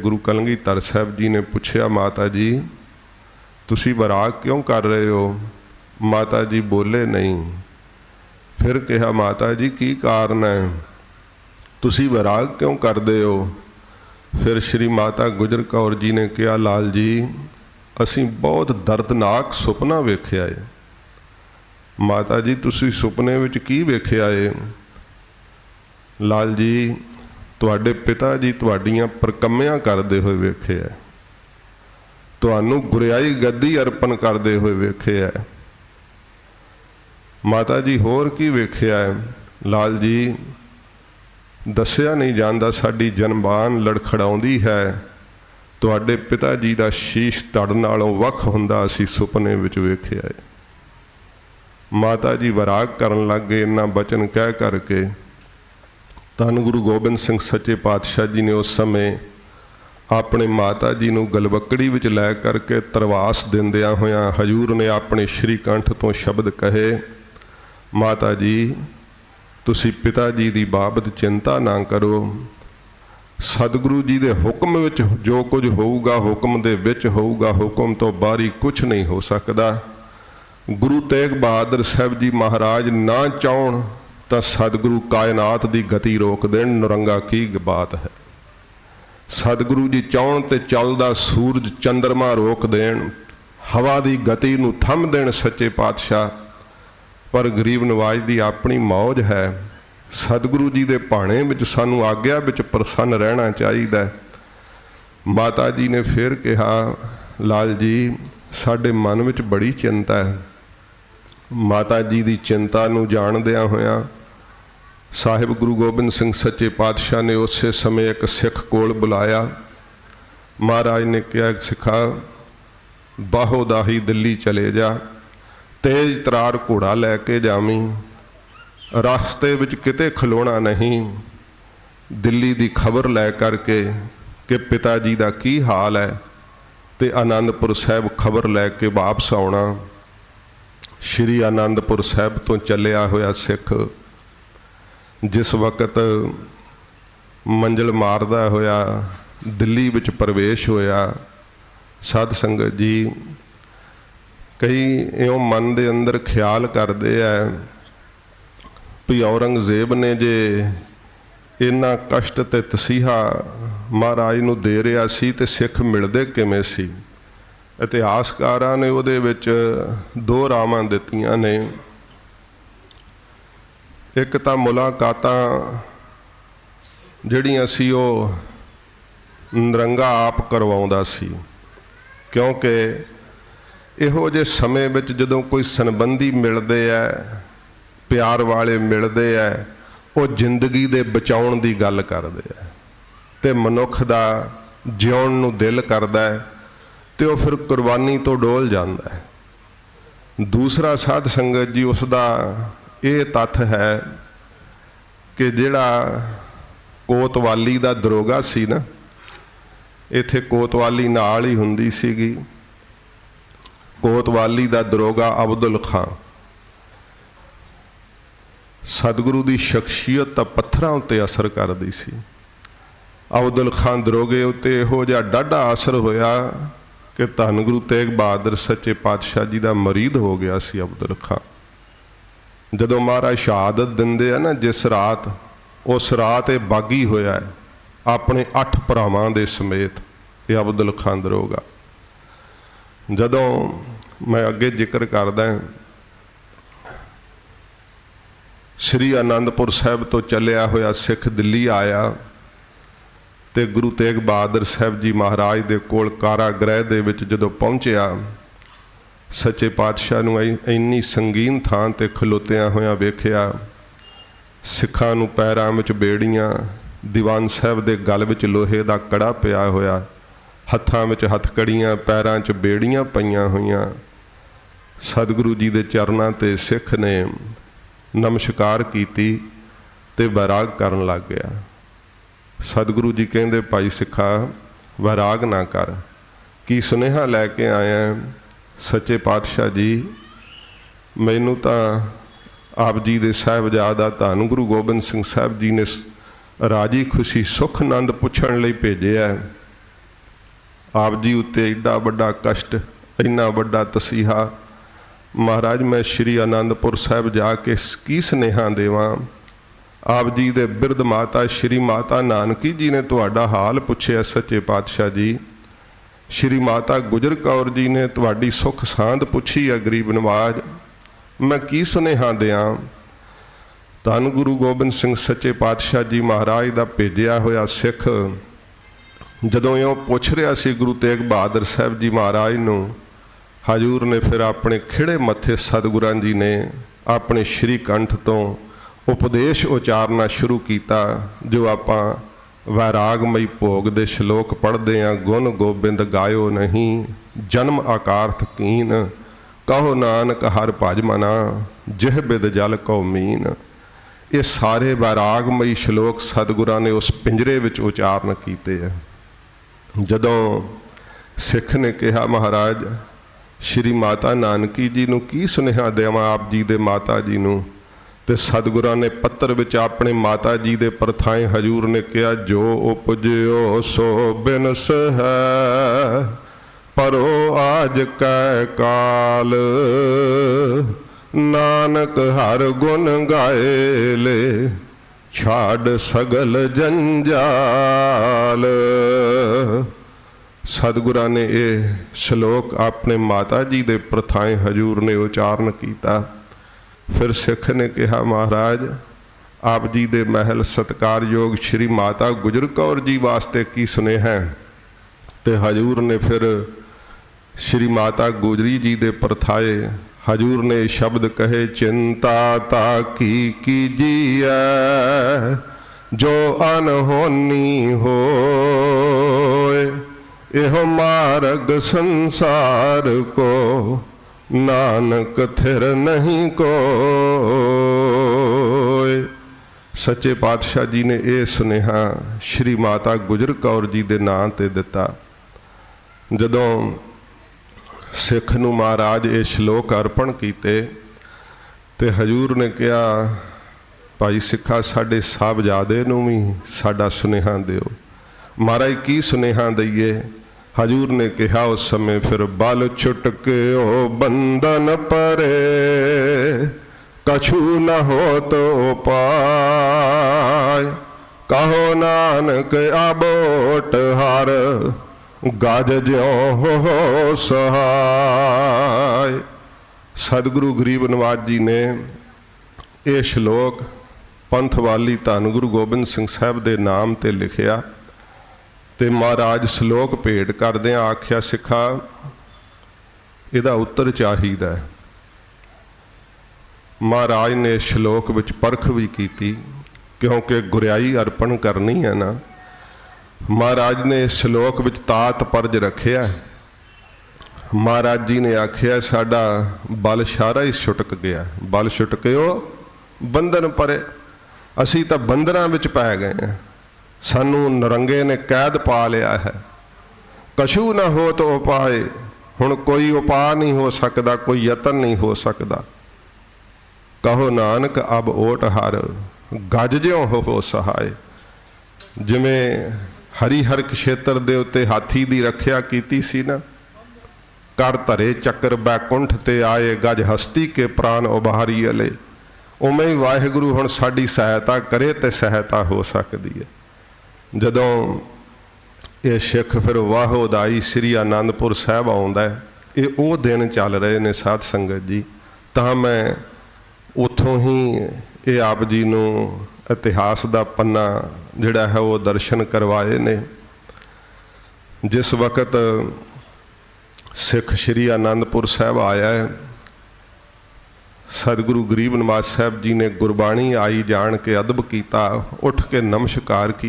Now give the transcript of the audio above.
ਗੁਰੂ ਕਲਗੀਧਰ ਸਾਹਿਬ ਜੀ ਨੇ ਪੁੱਛਿਆ, ਮਾਤਾ ਜੀ, ਤੁਸੀਂ ਵਿਰਾਗ ਕਿਉਂ ਕਰ ਰਹੇ ਹੋ? ਮਾਤਾ ਜੀ ਬੋਲੇ, ਨਹੀਂ। ਫਿਰ ਕਿਹਾ, ਮਾਤਾ ਜੀ, ਕੀ ਕਾਰਨ ਹੈ? ਤੁਸੀਂ ਵਿਰਾਗ ਕਿਉਂ ਕਰਦੇ ਹੋ? ਫਿਰ ਸ਼੍ਰੀ ਮਾਤਾ ਗੁਜਰ ਕੌਰ ਜੀ ਨੇ ਕਿਹਾ, ਲਾਲ ਜੀ, ਅਸੀਂ ਬਹੁਤ ਦਰਦਨਾਕ ਸੁਪਨਾ ਵੇਖਿਆ ਏ। ਮਾਤਾ ਜੀ, ਤੁਸੀਂ ਸੁਪਨੇ ਵਿੱਚ ਕੀ ਵੇਖਿਆ ਏ? ਲਾਲ ਜੀ ਤੁਹਾਡੇ ਪਿਤਾ ਜੀ ਤੁਹਾਡੀਆਂ ਪ੍ਰਕੰਮਿਆਂ ਕਰਦੇ ਹੋਏ ਵੇਖਿਆ ਹੈ ਤੁਹਾਨੂੰ ਗੁਰਿਆਈ ਗੱਦੀ ਅਰਪਣ ਕਰਦੇ ਹੋਏ ਵੇਖਿਆ ਹੈ ਮਾਤਾ ਜੀ, ਹੋਰ ਕੀ ਵੇਖਿਆ ਲਾਲ ਜੀ, ਦੱਸਿਆ ਨਹੀਂ ਜਾਂਦਾ ਸਾਡੀ ਜਨਬਾਨ ਲੜਖੜਾਉਂਦੀ ਹੈ। ਤੁਹਾਡੇ ਪਿਤਾ ਜੀ ਦਾ ਸ਼ੀਸ਼ ਧੜ ਨਾਲੋਂ ਵੱਖ ਹੁੰਦਾ ਅਸੀਂ ਸੁਪਨੇ ਵਿੱਚ ਵੇਖਿਆ ਹੈ ਮਾਤਾ ਜੀ, ਵਿਰਾਗ ਕਰਨ ਲੱਗੇ ਇੰਨਾ ਬਚਨ ਕਹਿ ਕਰਕੇ ਧੰਨ ਗੁਰੂ ਗੋਬਿੰਦ ਸਿੰਘ ਸੱਚੇ ਪਾਤਸ਼ਾਹ ਜੀ ਨੇ ਉਸ ਸਮੇਂ ਆਪਣੇ ਮਾਤਾ ਜੀ ਨੂੰ ਗਲਵਕੜੀ ਵਿੱਚ ਲੈ ਕਰਕੇ ਤਰਵਾਸ ਦਿੰਦਿਆਂ ਹੋਇਆਂ ਹਜੂਰ ਨੇ ਆਪਣੇ ਸ਼੍ਰੀ ਕੰਠ ਤੋਂ ਸ਼ਬਦ ਕਹੇ, ਮਾਤਾ ਜੀ, ਤੁਸੀਂ ਪਿਤਾ ਜੀ ਦੀ ਬਾਬਤ ਚਿੰਤਾ ਨਾ ਕਰੋ। ਸਤਿਗੁਰੂ ਜੀ ਦੇ ਹੁਕਮ ਵਿੱਚ ਜੋ ਕੁਝ ਹੋਊਗਾ ਹੁਕਮ ਦੇ ਵਿੱਚ ਹੋਊਗਾ, ਹੁਕਮ ਤੋਂ ਬਾਹਰੀ ਕੁਝ ਨਹੀਂ ਹੋ ਸਕਦਾ। ਗੁਰੂ ਤੇਗ ਬਹਾਦਰ ਸਾਹਿਬ ਜੀ ਮਹਾਰਾਜ ਨਾ ਚਾਹਣ ਤਾਂ ਸਤਿਗੁਰੂ ਕਾਇਨਾਤ ਦੀ ਗਤੀ ਰੋਕ ਦੇਣ, ਨਰੰਗਾ ਕੀ ਬਾਤ ਹੈ। ਸਤਿਗੁਰੂ ਜੀ ਚਾਹਣ ਤੇ ਚੱਲਦਾ ਸੂਰਜ ਚੰ드ਰਮਾ ਰੋਕ ਦੇਣ, ਹਵਾ ਦੀ ਗਤੀ ਨੂੰ ਥੰਮ ਦੇਣ ਸੱਚੇ ਪਾਤਸ਼ਾਹ। ਪਰ ਗਰੀਬ ਨਵਾਜ ਦੀ ਆਪਣੀ ਮੌਜ ਹੈ, ਸਤਿਗੁਰੂ ਜੀ ਦੇ ਭਾਣੇ ਵਿੱਚ ਸਾਨੂੰ ਆਗਿਆ ਵਿੱਚ ਪ੍ਰਸੰਨ ਰਹਿਣਾ ਚਾਹੀਦਾ ਮਾਤਾ ਜੀ ਨੇ ਫਿਰ ਕਿਹਾ, ਲਾਲ ਜੀ, ਸਾਡੇ ਮਨ ਵਿੱਚ ਬੜੀ ਚਿੰਤਾ ਹੈ। ਮਾਤਾ ਜੀ ਦੀ ਚਿੰਤਾ ਨੂੰ ਜਾਣਦਿਆਂ ਹੋਇਆਂ ਸਾਹਿਬ ਗੁਰੂ ਗੋਬਿੰਦ ਸਿੰਘ ਸੱਚੇ ਪਾਤਸ਼ਾਹ ਨੇ ਉਸੇ ਸਮੇਂ ਇੱਕ ਸਿੱਖ ਕੋਲ ਬੁਲਾਇਆ। ਮਹਾਰਾਜ ਨੇ ਕਿਹਾ, ਸਿੱਖਾ, ਬਾਹੋ ਦਾਹੀ ਦਿੱਲੀ ਚਲੇ ਜਾ, ਤੇਜ ਤਰਾਰ ਘੋੜਾ ਲੈ ਕੇ ਜਾਵੀਂ, ਰਸਤੇ ਵਿੱਚ ਕਿਤੇ ਖਲੋਣਾ ਨਹੀਂ, ਦਿੱਲੀ ਦੀ ਖਬਰ ਲੈ ਕਰਕੇ ਕਿ ਪਿਤਾ ਜੀ ਦਾ ਕੀ ਹਾਲ ਹੈ ਤੇ ਆਨੰਦਪੁਰ ਸਾਹਿਬ ਖਬਰ ਲੈ ਕੇ ਵਾਪਸ ਆਉਣਾ। ਸ਼੍ਰੀ ਆਨੰਦਪੁਰ ਸਾਹਿਬ ਤੋਂ ਚੱਲਿਆ ਹੋਇਆ ਸਿੱਖ ਜਿਸ ਵਕਤ ਮੰਜ਼ਲ ਮਾਰਦਾ ਹੋਇਆ, ਦਿੱਲੀ ਵਿੱਚ ਪ੍ਰਵੇਸ਼ ਹੋਇਆ, ਸਾਧ ਸੰਗਤ ਜੀ, ਕਈ ਇਉਂ ਮਨ ਦੇ ਅੰਦਰ ਖਿਆਲ ਕਰਦੇ ਆ ਵੀ ਔਰੰਗਜ਼ੇਬ ਨੇ ਜੇ ਇੰਨਾ ਕਸ਼ਟ ਤੇ ਤਸੀਹਾ ਮਹਾਰਾਜ ਨੂੰ ਦੇ ਰਿਹਾ ਸੀ ਤੇ ਸਿੱਖ ਮਿਲਦੇ ਕਿਵੇਂ ਸੀ? ਇਤਿਹਾਸਕਾਰਾਂ ਨੇ ਉਹਦੇ ਵਿੱਚ ਦੋ ਰਾਵਾਂ ਦਿੱਤੀਆਂ ਨੇ। ਇੱਕ ਤਾਂ ਮੁਲਾਕਾਤਾਂ ਜਿਹੜੀਆਂ ਸੀ ਉਹ ਨਰੰਗਾ ਆਪ ਕਰਵਾਉਂਦਾ ਸੀ, ਕਿਉਂਕਿ ਇਹੋ ਜਿਹੇ ਸਮੇਂ ਵਿੱਚ ਜਦੋਂ ਕੋਈ ਸੰਬੰਧੀ ਮਿਲਦੇ ਆ, ਪਿਆਰ ਵਾਲੇ ਮਿਲਦੇ ਆ, ਉਹ ਜ਼ਿੰਦਗੀ ਦੇ ਬਚਾਉਣ ਦੀ ਗੱਲ ਕਰਦੇ ਆ। ਤੇ ਮਨੁੱਖ ਦਾ ਜਿਉਣ ਨੂੰ ਦਿਲ ਕਰਦਾ ਹੈ ਤੇ ਉਹ ਫਿਰ ਕੁਰਬਾਨੀ ਤੋਂ ਡੋਲ ਜਾਂਦਾ ਹੈ। ਦੂਸਰਾ ਸਾਧ ਸੰਗਤ ਜੀ ਉਸ ਦਾ ਇਹ ਤੱਥ ਹੈ ਕਿ ਜਿਹੜਾ ਕੋਤਵਾਲੀ ਦਾ ਦਰੋਗਾ ਸੀ ਨਾ, ਇੱਥੇ ਕੋਤਵਾਲੀ ਨਾਲ ਹੀ ਹੁੰਦੀ ਸੀਗੀ। ਕੋਤਵਾਲੀ ਦਾ ਦਰੋਗਾ ਅਬਦੁਲ ਖਾਂ ਸਤਿਗੁਰੂ ਦੀ ਸ਼ਖਸੀਅਤ ਤਾਂ ਪੱਥਰਾਂ ਉੱਤੇ ਅਸਰ ਕਰਦੀ ਸੀ। ਅਬਦੁਲ ਖਾਂ ਦਰੋਗੇ ਉੱਤੇ ਇਹੋ ਜਿਹਾ ਡਾਢਾ ਅਸਰ ਹੋਇਆ ਕਿ ਧੰਨ ਗੁਰੂ ਤੇਗ ਬਹਾਦਰ ਸੱਚੇ ਪਾਤਸ਼ਾਹ ਜੀ ਦਾ ਮਰੀਦ ਹੋ ਗਿਆ ਸੀ ਅਬਦੁਲ ਖਾਂ ਜਦੋਂ ਮਹਾਰਾਜ ਸ਼ਹਾਦਤ ਦਿੰਦੇ ਆ ਨਾ, ਜਿਸ ਰਾਤ, ਉਸ ਰਾਤ ਇਹ ਬਾਗੀ ਹੋਇਆ ਹੈ, ਆਪਣੇ ਅੱਠ ਭਰਾਵਾਂ ਦੇ ਸਮੇਤ ਇਹ ਅਬਦੁਲ ਖਾਂ ਦਰੋਗਾ ਜਦੋਂ ਮੈਂ ਅੱਗੇ ਜ਼ਿਕਰ ਕਰਦਾ ਸ੍ਰੀ ਆਨੰਦਪੁਰ ਸਾਹਿਬ ਤੋਂ ਚੱਲਿਆ ਹੋਇਆ ਸਿੱਖ ਦਿੱਲੀ ਆਇਆ ਤੇ ਗੁਰੂ ਤੇਗ ਬਹਾਦਰ ਸਾਹਿਬ ਜੀ ਮਹਾਰਾਜ ਦੇ ਕੋਲ ਕਾਰਾਗ੍ਰਹਿ ਦੇ ਵਿੱਚ ਜਦੋਂ ਪਹੁੰਚਿਆ ਸੱਚੇ ਪਾਤਸ਼ਾਹ ਨੂੰ ਇੰਨੀ ਸੰਗੀਨ ਥਾਂ ਤੇ ਖਲੋਤਿਆਂ ਹੋਇਆਂ ਵੇਖਿਆ, ਸਿੱਖਾਂ ਨੂੰ ਪੈਰਾਂ ਵਿੱਚ ਬੇੜੀਆਂ, ਦੀਵਾਨ ਸਾਹਿਬ ਦੇ ਗਲ ਵਿੱਚ ਲੋਹੇ ਦਾ ਕੜਾ ਪਿਆ ਹੋਇਆ, ਹੱਥਾਂ ਵਿੱਚ ਹੱਥਕੜੀਆਂ, ਪੈਰਾਂ 'ਚ ਬੇੜੀਆਂ ਪਈਆਂ ਹੋਈਆਂ। ਸਤਿਗੁਰੂ ਜੀ ਦੇ ਚਰਨਾਂ ਤੇ ਸਿੱਖ ਨੇ ਨਮਸਕਾਰ ਕੀਤੀ ਤੇ ਵਿਰਾਗ ਕਰਨ ਲੱਗ ਗਿਆ। ਸਤਿਗੁਰੂ ਜੀ ਕਹਿੰਦੇ, ਭਾਈ ਸਿੱਖਾ, ਵਿਰਾਗ ਨਾ ਕਰ। ਕੀ ਸੁਨੇਹਾ ਲੈ ਕੇ ਆਇਆ? ਸੱਚੇ ਪਾਤਸ਼ਾਹ ਜੀ, ਮੈਨੂੰ ਤਾਂ ਆਪ ਜੀ ਦੇ ਸਾਹਿਬਜ਼ਾਦਾ ਧੰਨ ਗੁਰੂ ਗੋਬਿੰਦ ਸਿੰਘ ਸਾਹਿਬ ਜੀ ਨੇ ਰਾਜੀ ਖੁਸ਼ੀ ਸੁਖ ਆਨੰਦ ਪੁੱਛਣ ਲਈ ਭੇਜਿਆ ਆਪ ਜੀ ਉੱਤੇ ਏਡਾ ਵੱਡਾ ਕਸ਼ਟ, ਇੰਨਾ ਵੱਡਾ ਤਸੀਹਾ, ਮਹਾਰਾਜ ਮੈਂ ਸ਼੍ਰੀ ਆਨੰਦਪੁਰ ਸਾਹਿਬ ਜਾ ਕੇ ਕੀ ਸੁਨੇਹਾ ਦੇਵਾਂ? ਆਪ ਜੀ ਦੇ ਬਿਰਧ ਮਾਤਾ ਸ਼੍ਰੀ ਮਾਤਾ ਨਾਨਕੀ ਜੀ ਨੇ ਤੁਹਾਡਾ ਹਾਲ ਪੁੱਛਿਆ ਸੱਚੇ ਪਾਤਸ਼ਾਹ ਜੀ। ਸ਼੍ਰੀ ਮਾਤਾ ਗੁਜਰ ਕੌਰ ਜੀ ਨੇ ਤੁਹਾਡੀ ਸੁੱਖ ਸਾਂਦ ਪੁੱਛੀ ਆ ਗਰੀਬ ਨਵਾਜ। ਮੈਂ ਕੀ ਸੁਨੇਹਾ ਦਿਆਂ? ਧੰਨ ਗੁਰੂ ਗੋਬਿੰਦ ਸਿੰਘ ਸੱਚੇ ਪਾਤਸ਼ਾਹ ਜੀ ਮਹਾਰਾਜ ਦਾ ਭੇਜਿਆ ਹੋਇਆ ਸਿੱਖ। ਜਦੋਂ ਇਹ ਪੁੱਛ ਰਿਹਾ ਸੀ ਗੁਰੂ ਤੇਗ ਬਹਾਦਰ ਸਾਹਿਬ ਜੀ ਮਹਾਰਾਜ ਨੂੰ, ਹਜੂਰ ਨੇ ਫਿਰ ਆਪਣੇ ਖਿਹੜੇ ਮੱਥੇ ਸਤਿਗੁਰਾਂ ਜੀ ਨੇ ਆਪਣੇ ਸ਼੍ਰੀ ਕੰਠ ਤੋਂ ਉਪਦੇਸ਼ ਉਚਾਰਨਾ ਸ਼ੁਰੂ ਕੀਤਾ, ਜੋ ਆਪਾਂ ਵੈਰਾਗਮਈ ਭੋਗ ਦੇ ਸ਼ਲੋਕ ਪੜ੍ਹਦੇ ਆਂ ਗੁਣ ਗੋਬਿੰਦ ਗਾਇਓ ਨਹੀਂ, ਜਨਮ ਆਕਾਰਥ ਕੀਨ, ਕਹੋ ਨਾਨਕ ਹਰ ਭਜ ਮਨਾ, ਜਿਹ ਬਿਦ ਜਲ ਕਉ ਮੀਨ। ਇਹ ਸਾਰੇ ਵੈਰਾਗਮਈ ਸ਼ਲੋਕ ਸਤਿਗੁਰਾਂ ਨੇ ਉਸ ਪਿੰਜਰੇ ਵਿੱਚ ਉਚਾਰਨ ਕੀਤੇ ਆ। ਜਦੋਂ ਸਿੱਖ ਨੇ ਕਿਹਾ, ਮਹਾਰਾਜ, ਸ਼੍ਰੀ ਮਾਤਾ ਨਾਨਕੀ ਜੀ ਨੂੰ ਕੀ ਸੁਨੇਹਾ ਦੇਵਾਂ ਆਪ ਜੀ ਦੇ ਮਾਤਾ ਜੀ ਨੂੰ? ਤੇ ਸਤਿਗੁਰਾਂ ਨੇ ਪੱਤਰ ਵਿੱਚ ਆਪਣੇ ਮਾਤਾ ਜੀ ਦੇ ਪਰਥਾਏ ਹਜੂਰ ਨੇ ਕਿਹਾ, ਜੋ ਉਪਜਿਓ ਸੋ ਬਿਨਸ ਹੈ, ਪਰੋ ਆਜ ਕੈ ਕਾਲ। ਨਾਨਕ ਹਰ ਗੁਣ ਗਾਏ ਲੇ, ਛਾੜ ਸਗਲ ਜੰਜਾਲ। ਸਤਿਗੁਰਾਂ ਨੇ ਇਹ ਸ਼ਲੋਕ ਆਪਣੇ ਮਾਤਾ ਜੀ ਦੇ ਪ੍ਰਥਾਏ ਹਜੂਰ ਨੇ ਉਚਾਰਨ ਕੀਤਾ। ਫਿਰ ਸਿੱਖ ਨੇ ਕਿਹਾ, ਮਹਾਰਾਜ, ਆਪ ਜੀ ਦੇ ਮਹਿਲ ਸਤਕਾਰਯੋਗ ਸ਼੍ਰੀ ਮਾਤਾ ਗੁਜਰ ਕੌਰ ਜੀ ਵਾਸਤੇ ਕੀ ਸੁਨੇਹਾ ਹੈ? ਤੇ ਹਜੂਰ ਨੇ ਫਿਰ ਸ਼੍ਰੀ ਮਾਤਾ ਗੁਜਰੀ ਜੀ ਦੇ ਪਰਥਾਏ, ਹਜੂਰ ਨੇ ਸ਼ਬਦ ਕਹੇ, ਚਿੰਤਾ ਤਾ ਕੀ ਕੀਜੀਐ? ਜੋ ਅਨਹੋਨੀ ਹੋਏ, ਇਹੋ ਮਾਰਗ ਸੰਸਾਰ ਕੋ ਨਾਨਕ ਥਿਰ ਨਹੀਂ ਕੋਇ। ਸੱਚੇ ਪਾਤਸ਼ਾਹ ਜੀ ਨੇ ਇਹ ਸੁਨੇਹਾ ਸ਼੍ਰੀ ਮਾਤਾ ਗੁਜਰ ਕੌਰ ਜੀ ਦੇ ਨਾਂ ਤੇ ਦਿੱਤਾ। ਜਦੋਂ ਸਿੱਖ ਨੂੰ ਮਹਾਰਾਜ ਇਹ ਸ਼ਲੋਕ ਅਰਪਣ ਕੀਤੇ ਤੇ ਹਜੂਰ ਨੇ ਕਿਹਾ, ਭਾਈ ਸਿੱਖਾ, ਸਾਡੇ ਸਾਹਿਬਜ਼ਾਦੇ ਨੂੰ ਵੀ ਸਾਡਾ ਸੁਨੇਹਾ ਦਿਓ। ਮਹਾਰਾਜ, ਕੀ ਸੁਨੇਹਾ ਦਈਏ? ਹਜੂਰ ਨੇ ਕਿਹਾ ਉਸ ਸਮੇਂ, ਫਿਰ ਬਲ ਛੁਟਕਿਓ, ਬੰਧਨ ਪਰੇ, ਕਛੂ ਨ ਹੋਤ ਉਪਾਇ ਕਹੋ ਨਾਨਕ, ਆਬੋਟ ਹਰ, ਗਜ ਜਿਉ ਹੋ ਸਹਾਇ ਸਤਿਗੁਰੂ ਗਰੀਬ ਨਵਾਜ ਜੀ ਨੇ ਇਹ ਸ਼ਲੋਕ ਪੰਥ ਵਾਲੀ ਧੰਨ ਗੁਰੂ ਗੋਬਿੰਦ ਸਿੰਘ ਸਾਹਿਬ ਦੇ ਨਾਮ ਤੇ ਲਿਖਿਆ। ਤੇ ਮਹਾਰਾਜ ਸ਼ਲੋਕ ਭੇਟ ਕਰਦਿਆਂ ਆਖਿਆ, ਸਿੱਖਾ, ਇਹਦਾ ਉੱਤਰ ਚਾਹੀਦਾ ਹੈ। ਮਹਾਰਾਜ ਨੇ ਸ਼ਲੋਕ ਵਿੱਚ ਪਰਖ ਵੀ ਕੀਤੀ, ਕਿਉਂਕਿ ਗੁਰਿਆਈ ਅਰਪਣ ਕਰਨੀ ਹੈ ਨਾ। ਮਹਾਰਾਜ ਨੇ ਸ਼ਲੋਕ ਵਿੱਚ ਤਾਤ ਪਰਜ ਰੱਖਿਆ ਮਹਾਰਾਜ ਜੀ ਨੇ ਆਖਿਆ, ਸਾਡਾ ਬਲ ਸਾਰਾ ਹੀ ਛੁਟਕ ਗਿਆ। ਬਲ ਛੁਟਕਿਓ, ਬੰਧਨ ਪਰੇ। ਅਸੀਂ ਤਾਂ ਬੰਧਨਾਂ ਵਿੱਚ ਪੈ ਗਏ ਹਾਂ ਸਾਨੂੰ ਨਰੰਗੇ ਨੇ ਕੈਦ ਪਾ ਲਿਆ ਹੈ। ਕਸ਼ੂ ਨਾ ਹੋ ਤੋ ਉਪਾਏ, ਹੁਣ ਕੋਈ ਉਪਾਅ ਨਹੀਂ ਹੋ ਸਕਦਾ, ਕੋਈ ਯਤਨ ਨਹੀਂ ਹੋ ਸਕਦਾ। ਕਹੋ ਨਾਨਕ, ਅਬ ਓਟ ਹਰ, ਗੱਜ ਜਿਉ ਹੋ ਸਹਾਏ। ਜਿਵੇਂ ਹਰੀ ਹਰ ਖੇਤਰ ਦੇ ਉੱਤੇ ਹਾਥੀ ਦੀ ਰੱਖਿਆ ਕੀਤੀ ਸੀ ਨਾ ਕਰ ਧਰੇ ਚੱਕਰ ਬੈਕੁੰਠ ਤੇ ਆਏ ਗਜ ਹਸਤੀ ਕੇ ਪ੍ਰਾਨ ਉਬਾਰੀ ਅਲੇ ਉਵੇਂ ਹੀ ਵਾਹਿਗੁਰੂ ਹੁਣ ਸਾਡੀ ਸਹਾਇਤਾ ਕਰੇ ਤੇ ਸਹਾਇਤਾ ਹੋ ਸਕਦੀ ਹੈ। ਜਦੋਂ ਇਹ ਸਿੱਖ ਫਿਰ ਵਾਹ ਉਦਾਈ ਸ੍ਰੀ ਆਨੰਦਪੁਰ ਸਾਹਿਬ ਆਉਂਦਾ ਹੈ, ਇਹ ਉਹ ਦਿਨ ਚੱਲ ਰਹੇ ਨੇ ਸਾਧ ਸੰਗਤ ਜੀ। ਤਾਂ ਮੈਂ ਉਥੋਂ ਹੀ ਇਹ ਆਪ ਜੀ ਨੂੰ ਇਤਿਹਾਸ ਦਾ ਪੰਨਾ ਜਿਹੜਾ ਹੈ ਉਹ ਦਰਸ਼ਨ ਕਰਵਾਏ ਨੇ। ਜਿਸ ਵਕਤ ਸਿੱਖ ਸ੍ਰੀ ਆਨੰਦਪੁਰ ਸਾਹਿਬ ਆਇਆ ਹੈ, ਸਤਿਗੁਰੂ ਗਰੀਬ ਨਿਵਾਸ ਸਾਹਿਬ ਜੀ ਨੇ ਗੁਰਬਾਣੀ ਆਈ ਜਾਣ ਕੇ ਅਦਬ ਕੀਤਾ, ਉੱਠ ਕੇ ਨਮਸਕਾਰ ਕੀਤਾ।